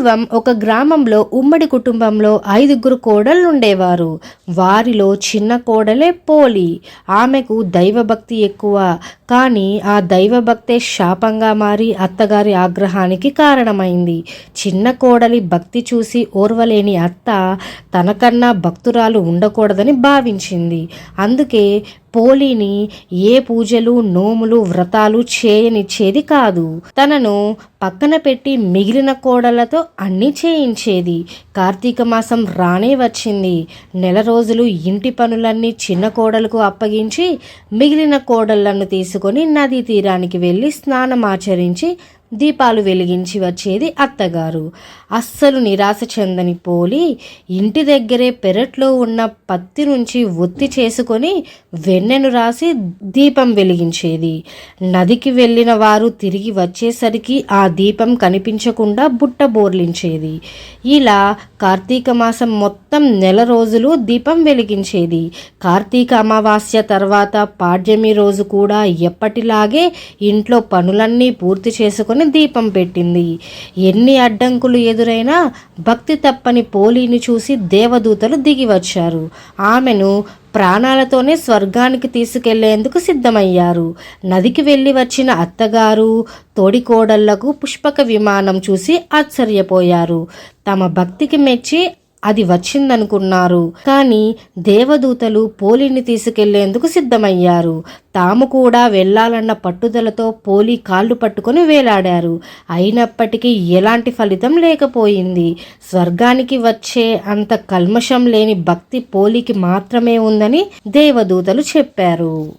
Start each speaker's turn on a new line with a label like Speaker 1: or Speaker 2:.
Speaker 1: పూర్వం ఒక గ్రామంలో ఉమ్మడి కుటుంబంలో ఐదుగురు కోడళ్ళు ఉండేవారు వారిలో చిన్న కోడలే పోలి. ఆమెకు దైవభక్తి ఎక్కువ. కానీ ఆ దైవభక్తే శాపంగా మారి అత్తగారి ఆగ్రహానికి కారణమైంది. చిన్న కోడలి భక్తి చూసి ఓర్వలేని అత్త తనకన్నా భక్తురాలు ఉండకూడదని భావించింది. అందుకే పోలిని ఏ పూజలు నోములు వ్రతాలు చేయనిచ్చేది కాదు. తనను పక్కన పెట్టి మిగిలిన కోడలతో అన్నీ చేయించేది. కార్తీక మాసం రానే వచ్చింది. నెల రోజులు ఇంటి పనులన్నీ చిన్న కోడలకు అప్పగించి మిగిలిన కోడళ్ళను తీసుకొని నదీ తీరానికి వెళ్ళి స్నానం ఆచరించి దీపాలు వెలిగించి వచ్చేది అత్తగారు. అస్సలు నిరాశ చెందని పోలి ఇంటి దగ్గరే పెరట్లో ఉన్న పత్తి నుంచి ఒత్తి చేసుకొని వెన్నెను రాసి దీపం వెలిగించేది. నదికి వెళ్ళిన వారు తిరిగి వచ్చేసరికి ఆ దీపం కనిపించకుండా బుట్ట బోర్లించేది. ఇలా కార్తీక మాసం మొత్తం నెల రోజులు దీపం వెలిగించేది. కార్తీక అమావాస్య తర్వాత పాడ్యమి రోజు కూడా ఎప్పటిలాగే ఇంట్లో పనులన్నీ పూర్తి చేసుకొని దీపం పెట్టింది. ఎన్ని అడ్డంకులు ఎదురైనా భక్తి తప్పని పోలీని చూసి దేవదూతలు దిగి వచ్చారు. ఆమెను ప్రాణాలతోనే స్వర్గానికి తీసుకెళ్ళేందుకు సిద్ధమయ్యారు. నదికి వెళ్ళి వచ్చిన అత్తగారు తోడికోడళ్ళకు పుష్పక విమానం చూసి ఆశ్చర్యపోయారు. తమ భక్తికి మెచ్చి అది వచ్చిందనుకున్నారు. కానీ దేవదూతలు పోలిని తీసుకెళ్ళేందుకు సిద్ధమయ్యారు. తాము కూడా వెళ్ళాలన్న పట్టుదలతో పోలి కాళ్ళు పట్టుకొని వేలాడారు. అయినప్పటికీ ఎలాంటి ఫలితం లేకపోయింది. స్వర్గానికి వచ్చే అంత కల్మషం లేని భక్తి పోలికి మాత్రమే ఉందని దేవదూతలు చెప్పారు.